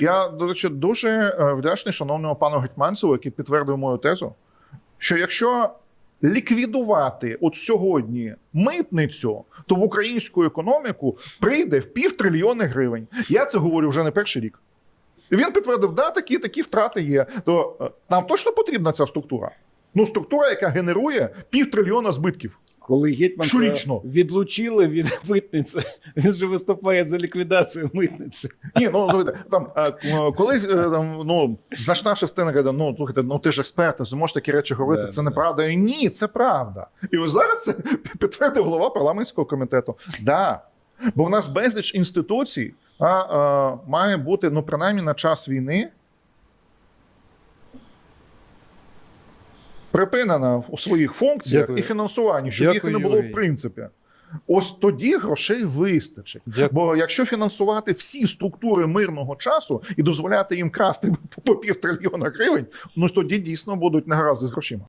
Я, до речі, дуже е, вдячний шановному пану Гетьманцеву, який підтвердив мою тезу, що якщо ліквідувати от сьогодні митницю, то в українську економіку прийде в півтрильйони гривень. Я це говорю вже не перший рік. І він підтвердив, да, такі такі втрати є. То е, нам точно потрібна ця структура. Ну, структура, яка генерує півтрильйона збитків. Коли гетьман Щорічно. відлучили від митниці, він же виступає за ліквідацію митниці. Ні, ну слухайте, там е, е, коли е, там, ну значна частина каже, ну слухайте, ну ти ж експерт, ти можеш такі речі говорити. Да, це да. неправда. І ні, це правда. І ось зараз це підтвердив голова парламентського комітету. Да. Бо в нас безліч інституцій а, е, має бути ну принаймні на час війни. Припинена у своїх функціях Дякую. і фінансуванні, щоб їх не було Юрій. в принципі. Ось тоді грошей вистачить. Дякую. Бо якщо фінансувати всі структури мирного часу і дозволяти їм красти по півтрильйона гривень, ну тоді дійсно будуть негаразди з грошима.